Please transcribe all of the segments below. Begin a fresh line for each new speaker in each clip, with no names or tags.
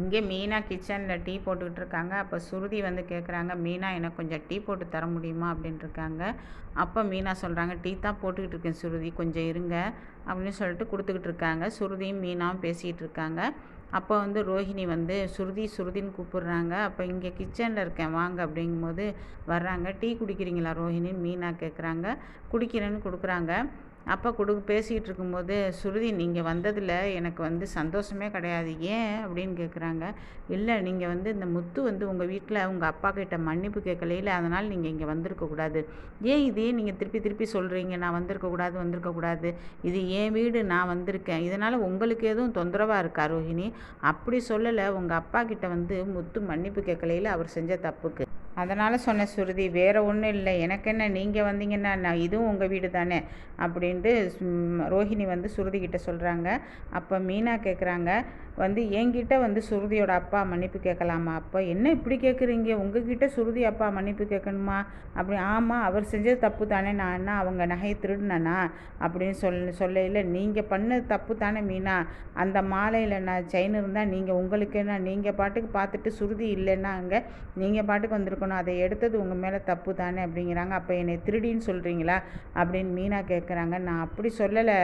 இங்கே மீனா கிச்சனில் டீ போட்டுக்கிட்டு இருக்காங்க அப்போ சுருதி வந்து கேட்குறாங்க மீனா எனக்கு கொஞ்சம் டீ போட்டு தர முடியுமா? அப்படின்ட்டு இருக்காங்க அப்போ மீனா சொல்கிறாங்க டீ தான் போட்டுக்கிட்டு இருக்கேன் சுருதி கொஞ்சம் இருங்க. அப்படின்னு சொல்லிட்டு கொடுத்துக்கிட்டு இருக்காங்க சுருதியும் மீனாவும் பேசிகிட்டு இருக்காங்க அப்போ வந்து ரோஹிணி வந்து சுருதி சுருதின்னு கூப்பிடுறாங்க. அப்போ இங்கே கிச்சனில் இருக்கேன் வாங்க. அப்படிங்கும்போது வர்றாங்க. டீ குடிக்கிறீங்களா ரோஹிணின்னு மீனா கேட்குறாங்க குடிக்கிறேன்னு கொடுக்குறாங்க. அப்போ கொடு பேசிகிட்டு இருக்கும்போது சுருதி நீங்கள் வந்ததில் எனக்கு வந்து சந்தோஷமே கிடையாது. ஏன்? அப்படின்னு கேட்குறாங்க இல்லை நீங்கள் வந்து இந்த முத்து வந்து உங்கள் வீட்டில் உங்கள் அப்பா கிட்ட மன்னிப்பு கேட்கலையில அதனால் நீங்கள் இங்கே வந்திருக்கக்கூடாது ஏன் இதே? நீங்கள் திருப்பி திருப்பி சொல்கிறீங்க நான் வந்திருக்கக்கூடாது வந்திருக்கக்கூடாது இது என் வீடு நான் வந்திருக்கேன். இதனால் உங்களுக்கு எதுவும் தொந்தரவாக இருக்கா ரோஹிணி? அப்படி சொல்லலை. உங்கள் அப்பா கிட்ட வந்து முத்து மன்னிப்பு கேட்கலையில அவர் செஞ்ச தப்புக்கு. அதனால் சொன்ன சுருதி வேறு ஒன்றும் இல்லை. எனக்கு என்ன? நீங்கள் வந்தீங்கன்னா நான் இதுவும் உங்கள் வீடு தானே? அப்படின்ட்டு ரோஹிணி வந்து சுருதி கிட்ட சொல்கிறாங்க அப்போ மீனா கேட்குறாங்க வந்து என்கிட்ட வந்து சுருதியோட அப்பா மன்னிப்பு கேட்கலாமா? அப்போ என்ன இப்படி கேட்குறீங்க உங்ககிட்ட சுருதி அப்பா மன்னிப்பு கேட்கணுமா? அப்படி ஆமாம் அவர் செஞ்சது தப்பு தானே. நான் என்ன அவங்க நகையை திருடினேனா? அப்படின்னு சொல் சொல்லையில் நீங்கள் பண்ணது தப்பு தானே மீனா. அந்த மாலையில் நான் செயின் இருந்தால் நீங்கள் உங்களுக்கு என்ன? நீங்கள் பாட்டுக்கு பார்த்துட்டு சுருதி இல்லைன்னா அங்கே நீங்கள் பாட்டுக்கு வந்திருக்கணும். அதை எடுத்தது உங்கள் மேலே தப்பு தானே அப்படிங்கிறாங்க. அப்போ என்னை திருடின்னு சொல்கிறீங்களா அப்படின்னு மீனா கேட்குறாங்க நான் அப்படி சொல்லலை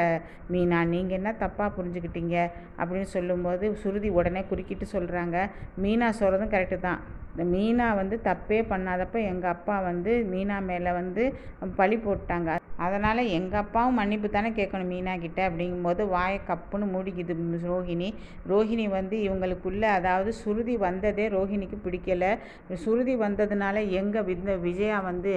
மீனா. நீங்கள் என்ன தப்பாக புரிஞ்சுக்கிட்டீங்க? அப்படின்னு சொல்லும்போது சுருதி உடனே குறுக்கிட்டு சொல்கிறாங்க மீனா சொல்கிறதும் கரெக்டு தான். இந்த மீனா வந்து தப்பே பண்ணாதப்ப எங்கள் அப்பா வந்து மீனா மேலே வந்து பழி போட்டாங்க. அதனால் எங்கள் அப்பாவும் மன்னிப்பு தானே கேட்கணும் மீனா கிட்ட அப்படிங்கும்போது வாயை கப்புன்னு மூடிக்குது ரோஹிணி. ரோஹிணி வந்து இவங்களுக்குள்ளே அதாவது சுருதி வந்ததே ரோஹிணிக்கு பிடிக்கலை. சுருதி வந்ததுனால எங்கள் இந்த விஜயா வந்து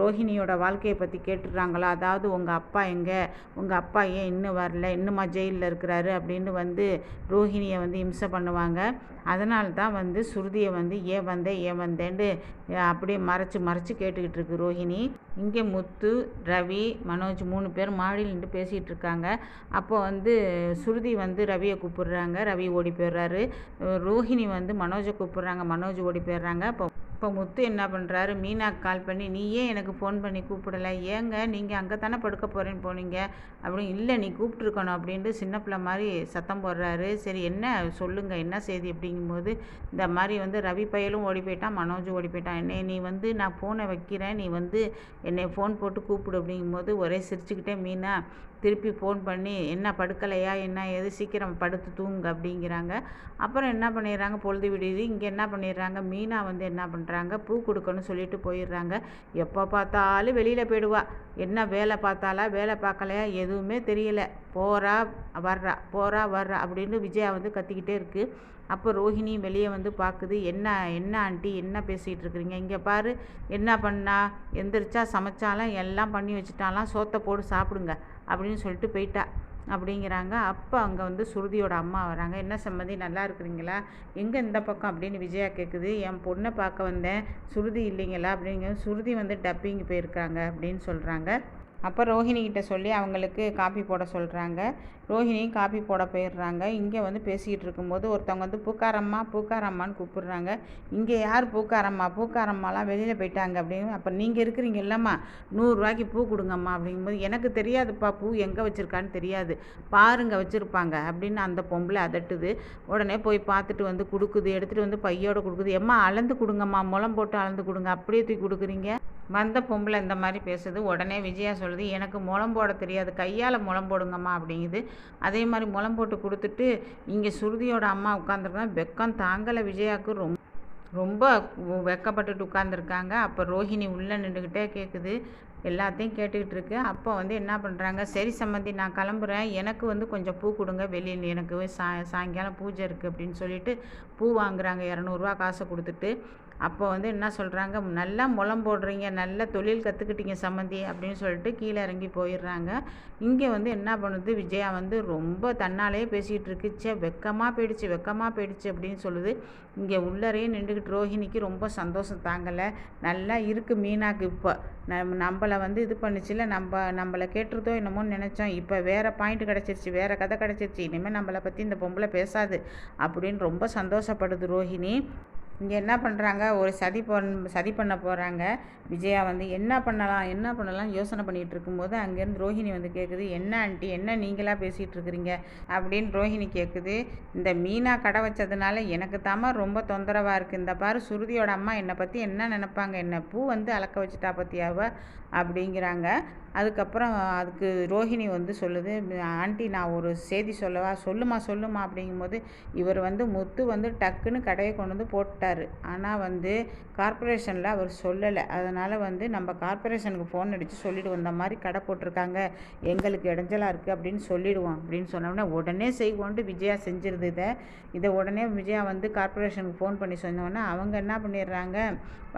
ரோஹிணியோட வாழ்க்கையை பற்றி கேட்டுடுறாங்களோ அதாவது உங்கள் அப்பா எங்கே? உங்கள் அப்பா ஏன் இன்னும் வரல? இன்னுமா ஜெயிலில் இருக்கிறாரு? அப்படின்னு வந்து ரோஹிணியை வந்து இம்சை பண்ணுவாங்க. அதனால தான் வந்து சுருதியை வந்து ஏன் வந்தேன் ஏன் வந்தேன்ட்டு அப்படியே மறைச்சு மறைச்சு கேட்டுக்கிட்டு இருக்கு ரோஹிணி. இங்கே முத்து ரவி மனோஜ் மூணு பேர் மாடியில் நின்று பேசிகிட்டு இருக்காங்க. அப்போ வந்து ஸ்ருதி வந்து ரவியை கூப்பிடுறாங்க. ரவி ஓடி போயிடுறாரு. ரோஹிணி வந்து மனோஜை கூப்பிடுறாங்க. மனோஜ் ஓடி போயிடுறாங்க. அப்போ இப்போ முத்து என்ன பண்ணுறாரு மீனாக்கு கால் பண்ணி நீ ஏன் எனக்கு ஃபோன் பண்ணி கூப்பிடலை? ஏங்க நீங்கள் அங்கே தானே படுக்க போகிறேன்னு போனீங்க? அப்படின்னு இல்லை நீ கூப்பிட்ருக்கணும் அப்படின்ட்டு சின்ன பிள்ளை மாதிரி சத்தம் போடுறாரு. சரி என்ன? சொல்லுங்கள் என்ன செய்தி? அப்படிங்கும்போது இந்த மாதிரி வந்து ரவி பயலும் ஓடி போயிட்டான் மனோஜும் ஓடி போயிட்டான். என்னை நீ வந்து நான் ஃபோனை வைக்கிறேன். நீ வந்து என்னை ஃபோன் போட்டு கூப்பிடு அப்படிங்கும்போது ஒரே சிரிச்சுக்கிட்டே மீனா திருப்பி ஃபோன் பண்ணி என்ன படுக்கலையா? என்ன? ஏது சீக்கிரம் படுத்து தூங்க அப்படிங்கிறாங்க. அப்புறம் என்ன பண்ணிடுறாங்க? பொழுது விடுது இங்கே என்ன பண்ணிடுறாங்க? மீனா வந்து என்ன பண்ணுறாங்க பண்ணுறாங்க பூ கொடுக்கணும்னு சொல்லிட்டு போயிடுறாங்க. எப்போ பார்த்தாலும் வெளியில் போயிடுவா. என்ன வேலை பார்த்தாலா வேலை பார்க்கலையா எதுவுமே தெரியல. போகிறா வர்றா போகிறா வர்றா அப்படின்னு விஜயா வந்து கத்திக்கிட்டே இருக்குது அப்போ ரோஹிணி வெளியே வந்து பார்க்குது. என்ன என்ன ஆண்டி என்ன பேசிகிட்டு இருக்கிறீங்க? இங்கே பாரு என்ன பண்ணா? எந்திரிச்சா சமைச்சாலாம் எல்லாம் பண்ணி வச்சுட்டாலாம் சோத்தை போட்டு சாப்பிடுங்க அப்படின்னு சொல்லிட்டு போயிட்டா. அப்படிங்கிறாங்க. அப்போ அங்கே வந்து சுருதியோட அம்மா வராங்க. என்ன சம்மந்தி நல்லா இருக்கிறீங்களா? எங்கே இந்த பக்கம்? அப்படின்னு விஜயா கேட்குது என் பொண்ணை பார்க்க வந்தேன். சுருதி இல்லைங்களா? அப்படிங்க சுருதி வந்து டப்பிங் போயிருக்காங்க அப்படின்னு சொல்கிறாங்க அப்போ ரோஹிணிக்கிட்ட சொல்லி அவங்களுக்கு காப்பி போட சொல்கிறாங்க ரோஹிணியும் காப்பி போட போயிடுறாங்க. இங்கே வந்து பேசிக்கிட்டு இருக்கும்போது ஒருத்தவங்க வந்து பூக்காரம்மா பூக்காரம்மான்னு கூப்பிடுறாங்க. இங்கே யார் பூக்காரம்மா? பூக்காரம்மாலாம் வெளியில் போயிட்டாங்க அப்படின்னு. அப்போ நீங்கள் இருக்கிறீங்க இல்லைம்மா. நூறுரூவாய்க்கு பூ கொடுங்கம்மா. அப்படிங்கும்போது எனக்கு தெரியாதுப்பா பூ எங்கே வச்சுருக்கான்னு தெரியாது. பாருங்க வச்சுருப்பாங்க. அப்படின்னு அந்த பொம்பளை அதட்டுது. உடனே போய் பார்த்துட்டு வந்து கொடுக்குது எடுத்துகிட்டு வந்து பையோட கொடுக்குது. எம்மா அளந்து கொடுங்கம்மா. முளம் போட்டு அளந்து கொடுங்க. அப்படியே தூக்கி கொடுக்குறீங்க. வந்த பொம்பளை இந்த மாதிரி பேசுது உடனே விஜயா சொல்லுது எனக்கு முளம் போட தெரியாது கையால் முளம் போடுங்கம்மா அப்படிங்குது. அதே மாதிரி முளம் போட்டு கொடுத்துட்டு இங்கே சுருதியோட அம்மா உட்காந்துருக்காங்க வெக்கம் தாங்கலை விஜயாவுக்கு ரொம்ப ரொம்ப வெக்கப்பட்டுட்டு உட்காந்துருக்காங்க அப்போ ரோஹிணி உள்ளே நின்றுக்கிட்டே கேட்குது எல்லாத்தையும் கேட்டுக்கிட்டு இருக்கு. அப்போ வந்து என்ன பண்ணுறாங்க சரி சம்மந்தி நான் கிளம்புறேன். எனக்கு வந்து கொஞ்சம் பூ கொடுங்க வெளியில் எனக்கு சா சாயங்காலம் பூஜை இருக்குது அப்படின்னு சொல்லிட்டு பூ வாங்குறாங்க இரநூறுவா காசை கொடுத்துட்டு. அப்போ வந்து என்ன சொல்கிறாங்க நல்லா முளம் போடுறீங்க நல்ல தொழில் கற்றுக்கிட்டீங்க சம்மந்தி அப்படின்னு சொல்லிட்டு கீழே இறங்கி போயிடுறாங்க. இங்கே வந்து என்ன பண்ணுது விஜயா வந்து ரொம்ப தன்னாலேயே பேசிகிட்டு இருக்குச்சே வெக்கமாக போயிடுச்சு வெக்கமாக போயிடுச்சு அப்படின்னு சொல்லுது. இங்கே உள்ளரையே நின்றுக்கிட்டு ரோஹிணிக்கு ரொம்ப சந்தோஷம் தாங்கலை. நல்லா இருக்குது மீனாக்கு இப்போ. நம் நம்மளை வந்து இது பண்ணிச்சுல நம்ம நம்மளை கேட்டுருதோ என்னமோன்னு நினச்சோம். இப்போ வேறு பாயிண்ட் கிடச்சிருச்சு வேறு கதை கிடச்சிருச்சு. இனிமேல் நம்மளை பற்றி இந்த பொம்பளை பேசாது அப்படின்னு ரொம்ப சந்தோஷப்படுது ரோஹிணி. இங்கே என்ன பண்ணுறாங்க ஒரு சதி பண் சதி பண்ண போகிறாங்க விஜயா வந்து என்ன பண்ணலாம்? என்ன பண்ணலாம் யோசனை பண்ணிகிட்டு இருக்கும்போது அங்கேருந்து ரோஹிணி வந்து கேட்குது என்ன ஆண்டி? என்ன நீங்களாக பேசிகிட்டு இருக்கிறீங்க? அப்படின்னு ரோஹிணி கேட்குது இந்த மீனா கடை வச்சதுனால எனக்கு தாம்மா ரொம்ப தொந்தரவாக இருக்குது இந்த பாரு சுருதியோட அம்மா என்னை பற்றி என்ன நினப்பாங்க? என்ன பூ வந்து அளக்க வச்சுட்டா பற்றியாவ அப்படிங்கிறாங்க. அதுக்கப்புறம் அதுக்கு ரோஹிணி வந்து சொல்லுது ஆண்டி நான் ஒரு செய்தி சொல்லவா? சொல்லுமா சொல்லுமா அப்படிங்கும்போது இவர் வந்து முத்து வந்து டக்குன்னு கடையை கொண்டு வந்து போட்டார் ஆனால் வந்து கார்ப்பரேஷனில் அவர் சொல்லலை. அதனால் வந்து நம்ம கார்ப்பரேஷனுக்கு ஃபோன் அடித்து சொல்லிவிடுவோம் இந்த மாதிரி கடை போட்டிருக்காங்க. எங்களுக்கு இடைஞ்சலாக இருக்குது அப்படின்னு சொல்லிவிடுவோம் அப்படின்னு சொன்னோடனே உடனே செய்வோன்ட்டு விஜயா செஞ்சிருது இதை. இதை உடனே விஜயா வந்து கார்ப்பரேஷனுக்கு ஃபோன் பண்ணி சொன்னோடனே அவங்க என்ன பண்ணிடுறாங்க?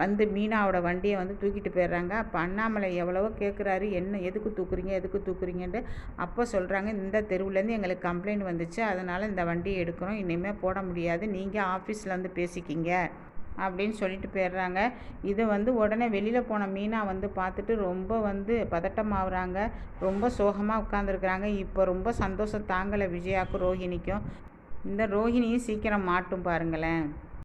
வந்து மீனாவோட வண்டியை வந்து தூக்கிட்டு போயிடுறாங்க. அப்போ அண்ணாமலை எவ்வளவோ கேட்குறாரு என்ன எதுக்கு தூக்குறீங்க எதுக்கு தூக்குறீங்கன்ட்டு அப்போ சொல்கிறாங்க இந்த தெருவுலேருந்து எங்களுக்கு கம்ப்ளைண்ட் வந்துச்சு. அதனால் இந்த வண்டியை எடுக்கிறோம். இனிமேல் போட முடியாது. நீங்கள் ஆஃபீஸில் வந்து பேசிக்கிங்க அப்படின்னு சொல்லிட்டு போயிடுறாங்க. இது வந்து உடனே வெளியில் போன மீனா வந்து பார்த்துட்டு ரொம்ப வந்து பதட்டமாகறாங்க. ரொம்ப சோகமாக உட்காந்துருக்குறாங்க இப்போ ரொம்ப சந்தோஷம் தாங்கலை விஜயாவுக்கும் ரோஹிணிக்கும். இந்த ரோஹிணியும் சீக்கிரம் மாட்டும் பாருங்களேன்.